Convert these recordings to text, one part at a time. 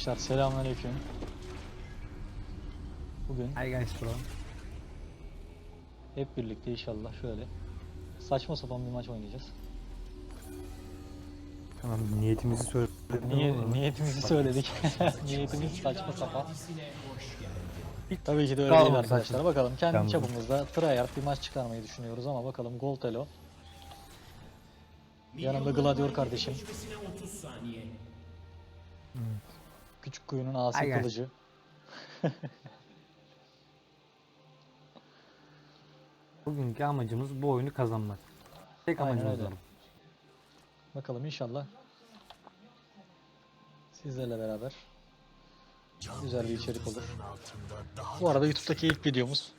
Arkadaşlar selamünaleyküm. Bugün Hi guys bro. hep birlikte inşallah şöyle saçma sapan bir maç oynayacağız. Tamam niyetimizi söyledim Niye, ama- niyetimizi söyledik. Niyetimiz saçma sapan. Tabii ki de öyle Tamam, değil arkadaşlar. saçma. Bakalım kendi Tamam. çapımızda tryhard bir maç çıkarmayı düşünüyoruz ama bakalım Goltelo. Yanımda Gladior kardeşim. Küçük kuyunun asi kılıcı. Bugünkü amacımız bu oyunu kazanmak. Tek Aynen amacımız öyle. var. Bakalım inşallah sizlerle beraber güzel bir içerik olur. Bu arada YouTube'daki ilk videomuz.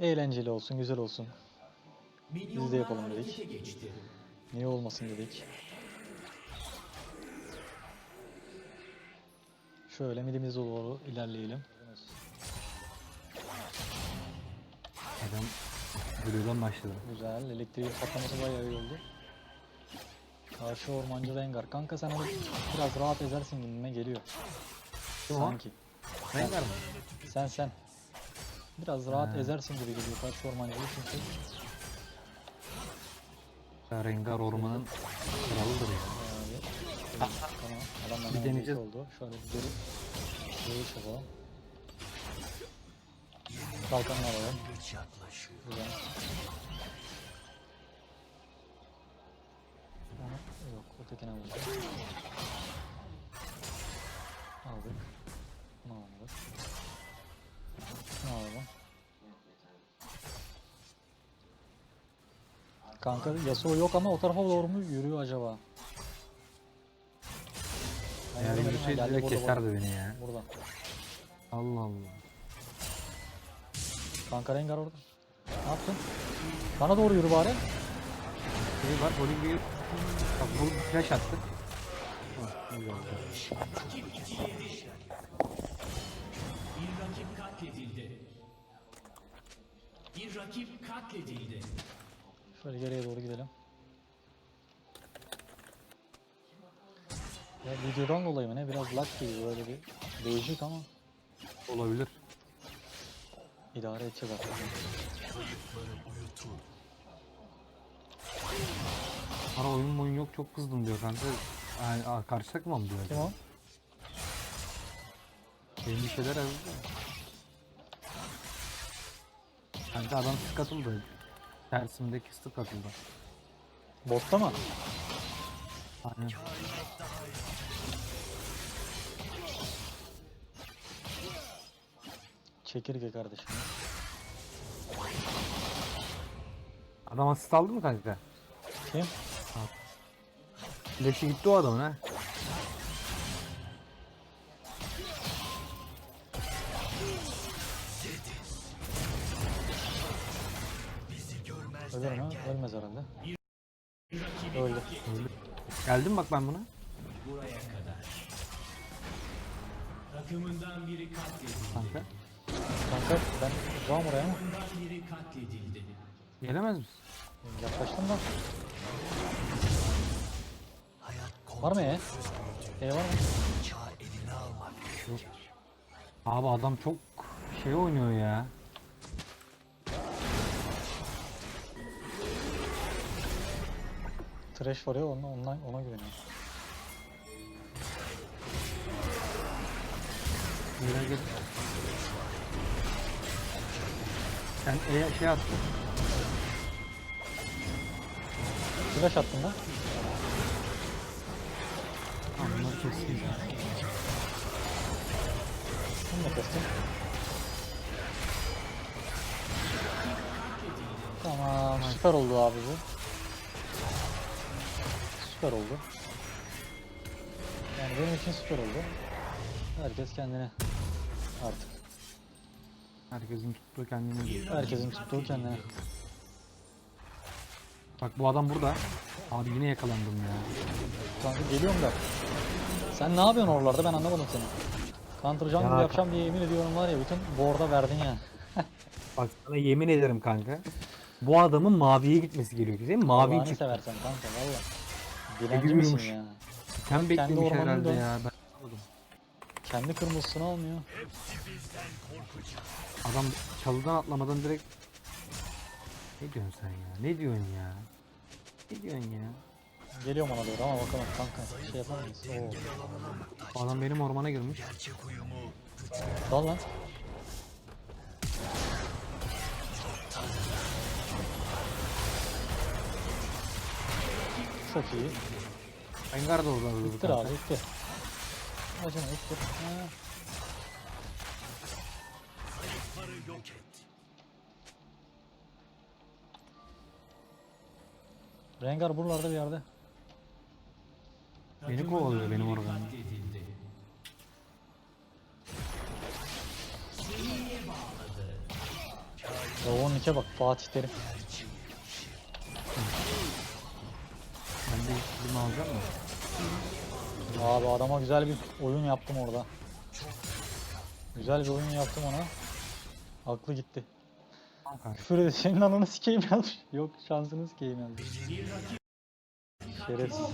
Eğlenceli olsun, güzel olsun. Biz de yapalım dedik. Niye olmasın dedik. Şöyle midimize doğru ilerleyelim. Adam Blue'dan başladı. Güzel. Elektriğin patlaması bayağı iyi oldu. Karşı ormancı Rengar. Kanka sen biraz rahat ezersin gibime geliyor. Kim o? Sanki. Rengar mı? Sen sen. Biraz rahat Ha. ezersin gibi geliyor karşı ormancıyı çünkü. Rengar ormanın kralıdır ya. Yani, tamam. Adam Bir deneyeceğiz. oldu. Şöyle bir geri geri çabalım. Kalkanını alalım. Güzel. Onu, yok ötekine vurdu. Aldık. Bunu aldık. Şunu alalım. Kanka Yasuo yok ama o tarafa doğru mu yürüyor acaba? Eğer yürüseydi burada, keserdi burada. beni ya. Burada. Allah Allah. Kanka Rengar orada. Ne yaptın? Bana doğru yürü bari. Biri var Bolivya. Bak bu flash attı. Hah, iyi oldu. Bir rakip katledildi. Bir rakip katledildi. Şöyle geriye doğru gidelim. Ya videodan dolayı mı ne? Biraz lag gibi böyle bir değişik ama Olabilir. idare edeceğiz artık. Bana oyun oyun yok çok kızdım diyor kanka. Yani, aa, karşı takıma mı diyor? Kim o? Benim bir şeyler yazdı. Kanka adam sık atıldı. Tersimdeki sık atıldı. Botta mı? Aynen. Çekirge kardeşim. Adam asist aldı mı kanka? Kim? Flash'i gitti o adamın ha. Geldim bak ben buna. Buraya kadar. Takımından biri katledildi. Kanka. Kanka ben uzağım oraya ama Takımdan biri katledildi. Gelemez misin? yaklaştım da. Var mı E? E var mı? Abi adam çok şey oynuyor ya. Trash var ya ondan, ondan ona güveniyorum. Yine gel. Sen e şey attın. Flash attım da. Tamam bunları keseyim. Bunu da kestim. Tamam süper oldu abi bu. Süper oldu. Yani benim için süper oldu. Herkes kendine artık. Herkesin tuttuğu kendini diyor. Herkesin tuttuğu kendine. Bak bu adam burada. Abi yine yakalandım ya. Kanka geliyorum da. Sen ne yapıyorsun oralarda ben anlamadım seni. Counter jungle Ya- yapacağım diye yemin ediyorum var ya bütün board'a verdin ya. Bak sana yemin ederim kanka. Bu adamın maviye gitmesi gerekiyor değil mi? Mavi çıktı. seversen kanka valla. Dilenci Yürümüş. misin ya? Sen beklemiş herhalde ya. Ben anlamadım. Kendi kırmızısını almıyor. Adam çalıdan atlamadan direkt... Ne diyorsun sen ya? Ne diyorsun ya? Ne diyorsun ya? Geliyorum ona doğru ama bakalım kanka şey yapar mıyız? Oo. Bu adam benim ormana girmiş. Dal lan. Çok iyi. Engar da orada öldü. İttir abi ittir. Acına ittir. Ha. Rengar buralarda bir yerde. Beni kovalıyor benim. Katledildi. Ya onun içe bak Fatih Terim. Abi adama güzel bir oyun yaptım orada. Güzel bir oyun yaptım ona. Aklı gitti. Küfür edin. Senin ananı sikeyim yazmış. Yok şansını sikeyim yazmış. Şerefsiz.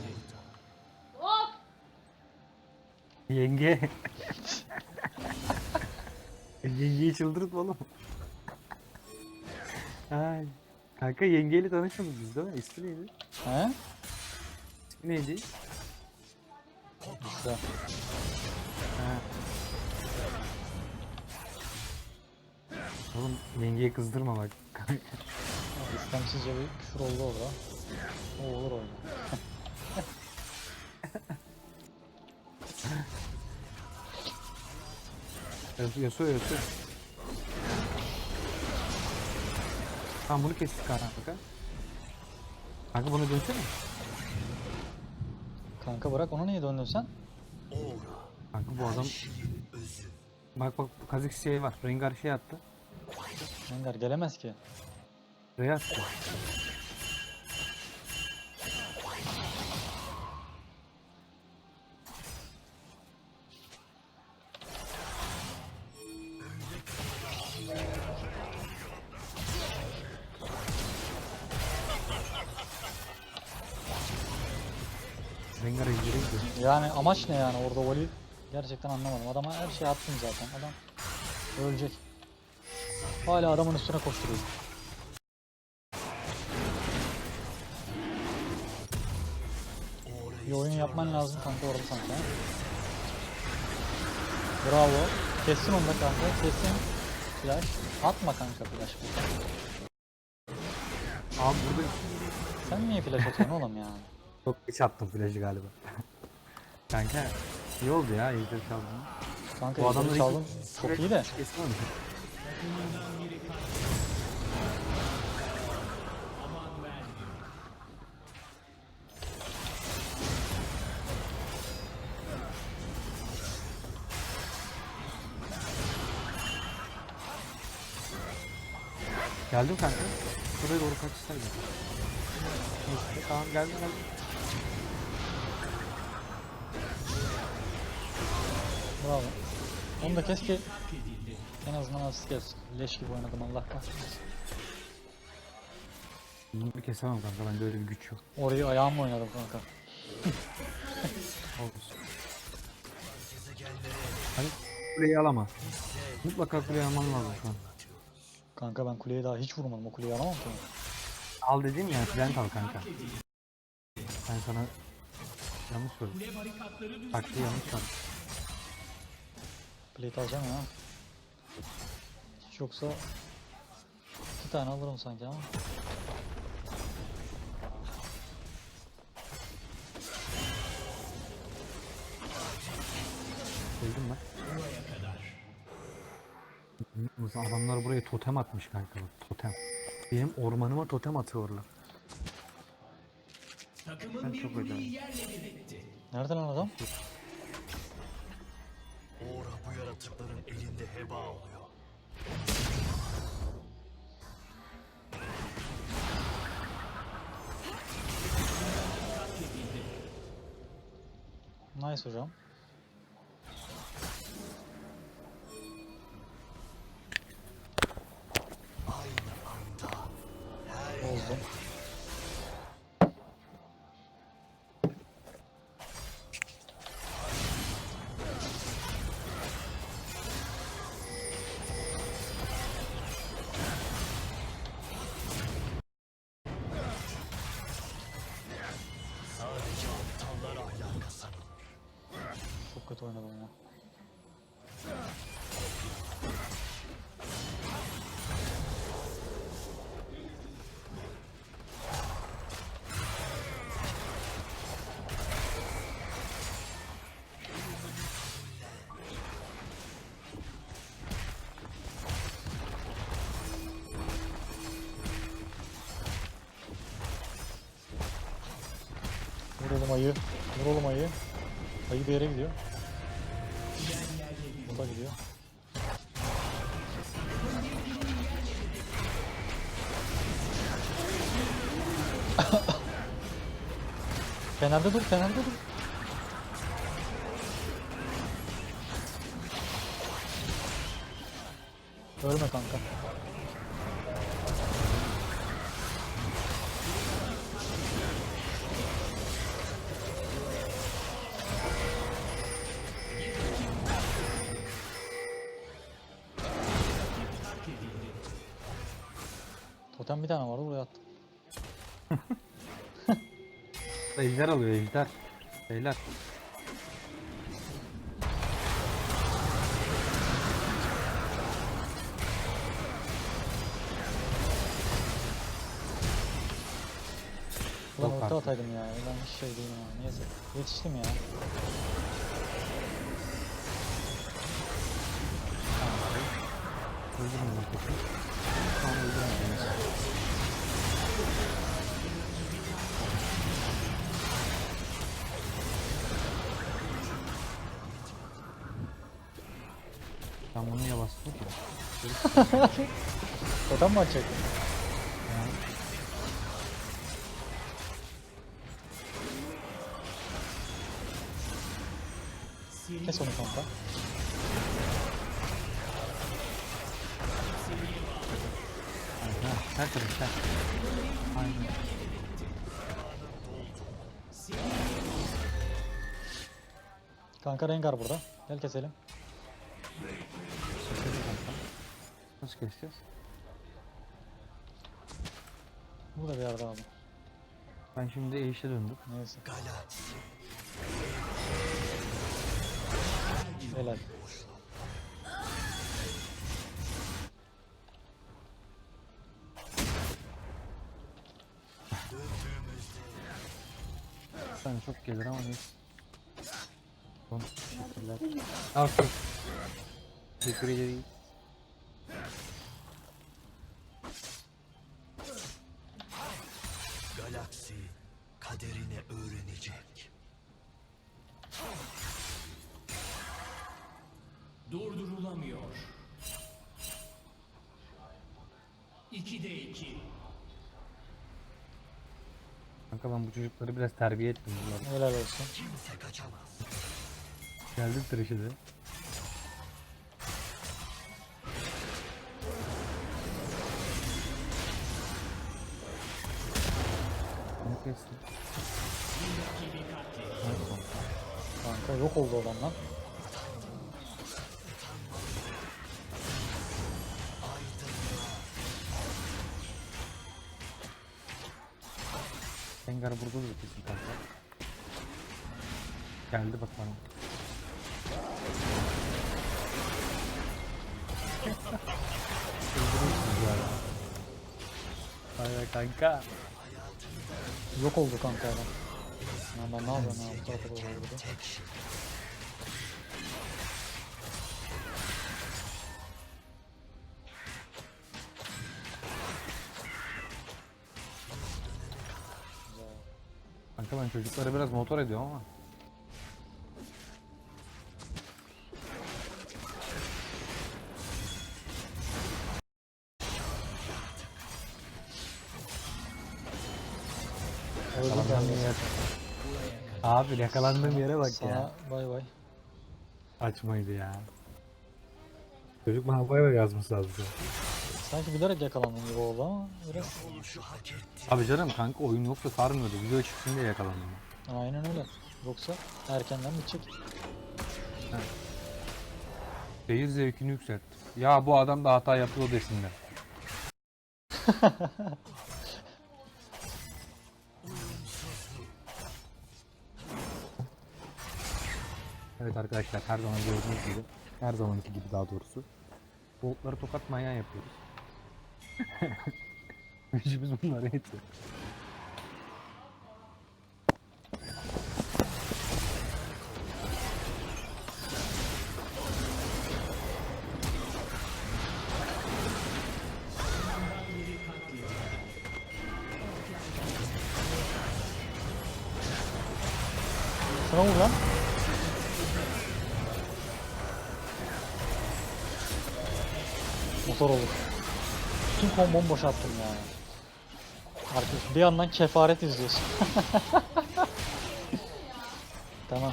Yenge. Yengeyi çıldırtma oğlum. Ay. Kanka yengeyle tanışmadık biz değil mi? İsmi neydi? He? İsmi neydi? Güzel. Oğlum yengeyi kızdırma bak. İstemsizce bir küfür oldu orada. O olur orada. Yasuo Yasuo. Tamam bunu kestik kanka. Kanka bunu dönsene. Kanka bırak onu niye döndün sen? Kanka bu adam... Bak bak Kazik şey var. Rengar şey attı. Rengar gelemez ki. Rey Yani amaç ne yani orada voli? Gerçekten anlamadım. Adama her şeyi attım zaten. Adam ölecek. Hala adamın üstüne koşturuyor. Bir oyun yapman lazım kanka orada sanki. ha? Bravo. Kessin onu da kanka. Kessin. Flash. Atma kanka flash. Abi burada Sen niye flash atıyorsun oğlum ya? çok geç attım flash'ı galiba. Kanka iyi oldu ya ejder çaldın. Kanka Bu adamları çaldın. Çok iyi de. Geldim kanka. Buraya doğru kaç isterdim. Neyse tamam geldim geldim. Bravo. Onu da kes ki en azından asist kes. Leş gibi oynadım Allah kahretsin. Bunu bir kesemem kanka bende öyle bir güç yok. Orayı ayağımla oynadım kanka. Olsun. Hani kuleyi alama. Mutlaka kuleyi alman lazım şu an. Kanka ben kuleye daha hiç vurmadım. O kuleyi alamam ki. Al dedim ya plant al kanka. Ben sana yanlış söyledim. Taktiği yanlış söyledim. Plate alacağım ya. Hiç yoksa iki tane alırım sanki ama. Koydum ben. Adamlar buraya totem atmış kanka bak totem. Benim ormanıma totem atıyorlar. Takımın Ben bir çok etti. Nereden lan adam? Yaratıkların elinde heba oluyor. Nice hocam. Oğlum ayı. Vur oğlum ayı. Ayı bir yere gidiyor. O da gidiyor. Kenarda dur, kenarda dur. Ölme kanka. Ejder alıyor ejder. Beyler. Ulan artık. ataydım ya. Ulan hiç şey değilim ya. Neyse. Yetiştim ya. Öldürmeyin. Tamam öldürmeyin. Totem mi açacaktın? Kes onu kanka. Her tarafta. Aynen. Kanka Rengar burada. Gel keselim. Nasıl keseceğiz? Burada bir yerde abi. Ben şimdi eşe döndüm. Neyse. Galaksi. Helal. Sen çok gelir ama neyse. Teşekkürler. Al şu. Teşekkür ederim. Galaksi kaderini öğrenecek. Durdurulamıyor. 2'de 2. Kanka ben bu çocukları biraz terbiye ettim. Bunlar. Helal olsun. Kimse kaçamaz. Geldim tıraşı. Nasıl? Kanka yok oldu adam lan. Rengar burada da kesin kanka. Geldi bak bana. Öldürüyorsunuz ya. Hayır kanka. Yok oldu kanka adam. Lan ben ne yapıyorum ya? Bu tarafa doğru vurdu. Kanka ben çocukları biraz motor ediyorum ama. Yakalandığım yer. Abi yakalandığım yere bak Sana ya. bay bay. Açmaydı ya. Çocuk bana bay bay yazmış lazım. Sanki bilerek yakalandın gibi oldu ama biraz. Abi canım kanka oyun yoksa sarmıyordu. Video çıksın diye yakalandım. Aynen öyle. Yoksa erkenden bitecek. Seyir zevkini yükselt. Ya bu adam da hata yapıyor desinler. evet arkadaşlar her zaman gördüğünüz gibi her zamanki gibi daha doğrusu Boltları tokat manyağı yapıyoruz. Gücümüz bunlara yetiyor. Tüm kombom boşalttım ya. Arkadaş bir yandan kefaret izliyorsun. tamam.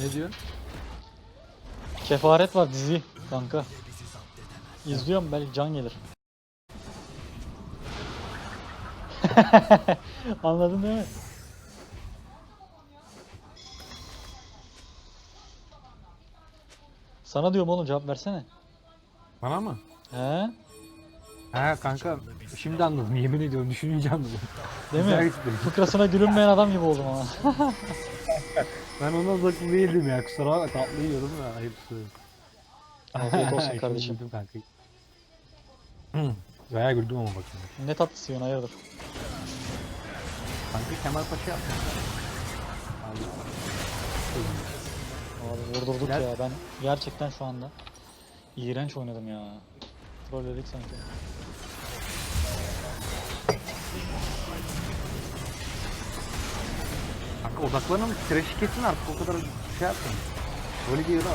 Ne diyor? Kefaret var dizi kanka. İzliyorum belki can gelir. Anladın değil mi? Sana diyorum oğlum cevap versene. Bana mı? He? He kanka şimdi anladım yemin ediyorum düşününce anladım. Değil Güzel mi? espri. Fıkrasına gülünmeyen adam gibi oldum ama. Ben ona odaklı değildim ya kusura bakma tatlı yiyorum da ayıptı. Afiyet olsun Şimdi kardeşim. Güldüm kanka. Hı, Bayağı güldüm ama bak şimdi. Ne tatlısı yiyorsun hayırdır? Kanka Kemal Paşa yaptı. Abi vurdurduk ya ben gerçekten şu anda iğrenç oynadım ya. Trolledik sanki. Kanka odaklanın trash'i kesin artık o kadar şey yapmayın. Öyle diyor da.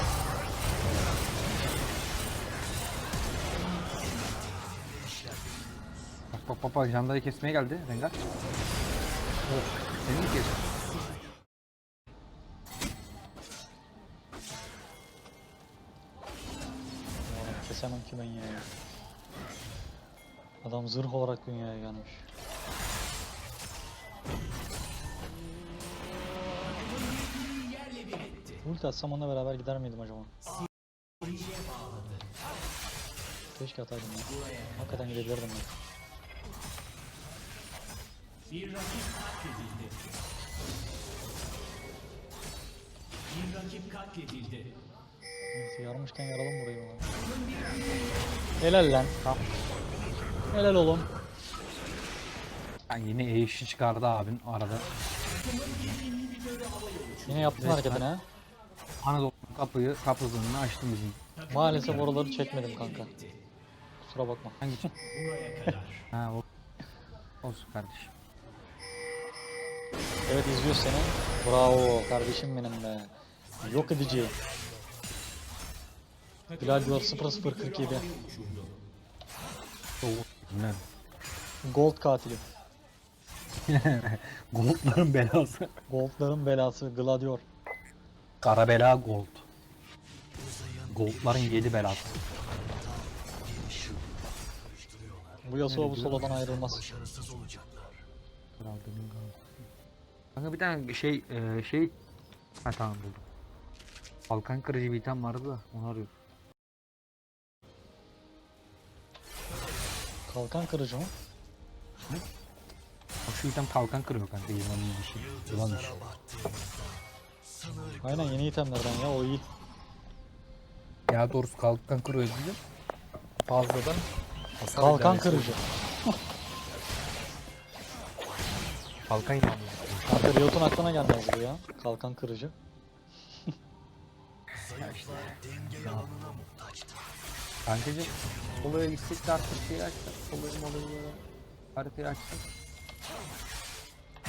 Bak bak bak bak jandayı kesmeye geldi Rengar. Oh, seni mi kes? Kesemem ki ben ya. Adam zırh olarak dünyaya gelmiş. Ulti atsam onunla beraber gider miydim acaba? Keşke ataydım ya. Hakikaten gidebilirdim ya. Bir rakip katledildi. Bir rakip katledildi. Neyse yarmışken yaralım burayı bana. Helal lan. Helal oğlum. Ben yine e işi çıkardı abin arada. Yine yaptın hareketini ha. Anadolu kapıyı kapısını açtım bizim. Maalesef oraları çekmedim kanka. Kusura bakma. Hangi için? Ha o. Olsun kardeşim. Evet izliyor seni. Bravo kardeşim benim be. Yok edici. Bilal diyor 0047. Ne? Gold katili. Goldların belası. Goldların belası Gladior. Kara bela gold. Goldların yedi belası. Bu Yasuo bu solodan ayrılmaz. Kanka bir tane şey e, şey ha tamam buldum. Balkan kırıcı bir item vardı da onu arıyorum. Kalkan kırıcı mı? Bak şu item kalkan kırıyor kanka yılanın dişi. Yılan dişi. Aynen yeni itemlerden ya o iyi. Ya doğrusu kalkan kırıyor dedim. Fazladan hasar Kalkan kırıcı. Kalkan yılanı. Kanka Riot'un aklına gelmez bu ya. Kalkan kırıcı. Kankacım olaya gitsek de artık şeyi açsak. Olayı molayı böyle haritayı açsak.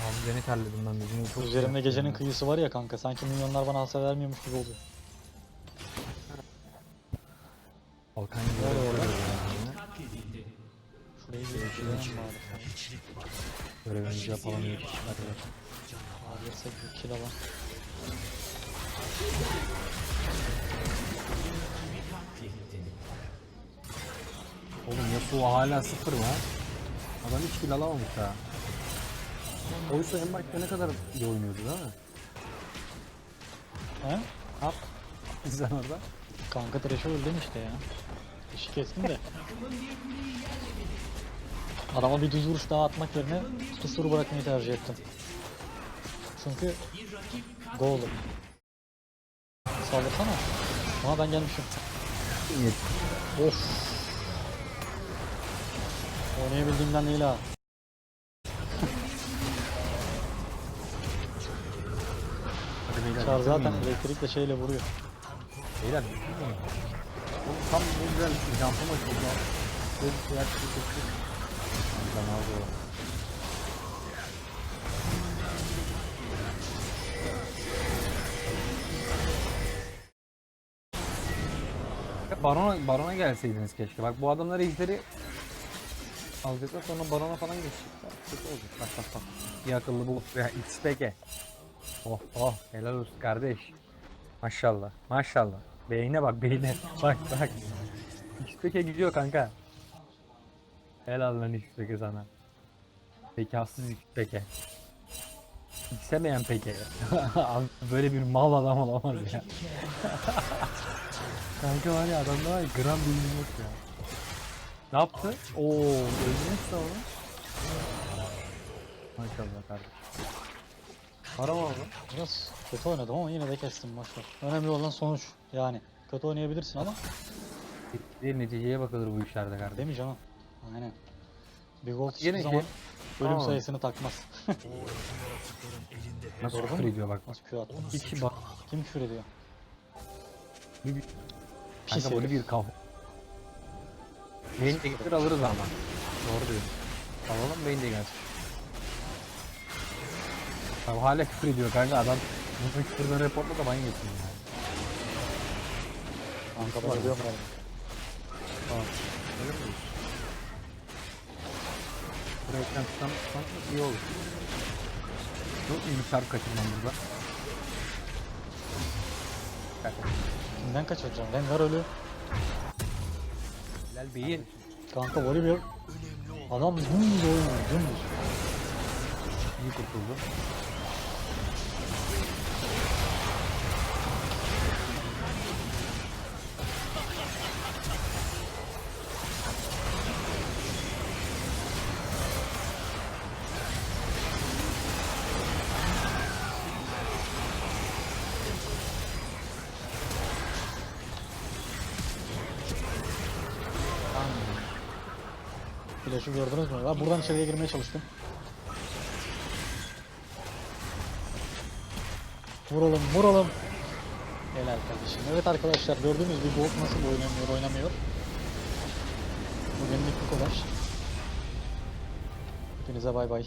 Abi beni terledim ben bizim çok Üzerimde gecenin kıyısı var ya kanka. Sanki milyonlar bana hasar vermiyormuş gibi oluyor. Kalkan yılanı. Katledildi. Şurayı bir geçirelim bari. Görevimizi yapalım yok. Bakalım. Alırsak bir kill alalım. Oğlum Yasuo hala sıfır mı? Adam hiç kill alamamış ha. Oysa en başta ne kadar iyi oynuyordu değil mi? He? Ne yap? Sen orada. Kanka Thresh'e öldüm işte ya. İşi kestim de. Adama bir düz vuruş daha atmak yerine tutuşturu bırakmayı tercih ettim. Çünkü gol olur. Saldırsana. Ama ben gelmişim. Of. Oynayabildiğimden değil ha. Çar zaten elektrikle şeyle vuruyor. Beyler şey tam ne güzel bir şey. jump'ım açıldı. Böyle bir şeyler çıkıyor. Lan abi o. Ya Barona, barona gelseydiniz keşke. Bak bu adamları izleri alacaklar sonra barona falan geçecekler. Kötü olacak. Bak bak bak. İyi akıllı bu. Ya XPG. Oh oh helal olsun kardeş. Maşallah maşallah. Beyne bak beyne. Bak bak. XPK gidiyor kanka. Helal lan XPK sana. Zekasız XPK. İstemeyen peki. Abi böyle bir mal adam olamaz ya. Kanka var ya adamda var ya gram bilgim yok ya. Ne yaptı? Oo, öldürmüş de onu. Maşallah kardeşim. Para mı oldu? Biraz kötü oynadım ama yine de kestim başta. Önemli olan sonuç. Yani kötü oynayabilirsin ama Bir neticeye bakılır bu işlerde kardeşim. değil mi canım? Aynen. Bir gol Yine hiçbir ki- zaman ölüm Tamam. sayısını takmaz. Nasıl Doğru küfür ediyor bak. Nasıl Q attı? İki bak. Kim küfür ediyor? Bir, bir, Pis kanka bir kafa. Main de getir alırız ama. Doğru diyorsun. Alalım main de gelsin. Abi hala küfür ediyor kanka adam. Bu küfürden reportla da ban yesin yani. Kanka ben ölüyorum herhalde. Tamam. Öyle mi? Buraya ekran tutan iyi olur. Çok iyi bir çarp kaçırmam burada. Kanka. Kimden kaçıracağım? Rengar ölü. Bilal Bey'in Kanka bir Adam dümdüz oynuyor dümdüz. iyi kurtuldu. Flash'ı gördünüz mü? Buradan içeriye girmeye çalıştım. Vuralım, vuralım. Helal kardeşim. Evet arkadaşlar gördüğünüz gibi Bolt nasıl oynamıyor, oynamıyor. Bugünlük bu kadar. Hepinize bay bay.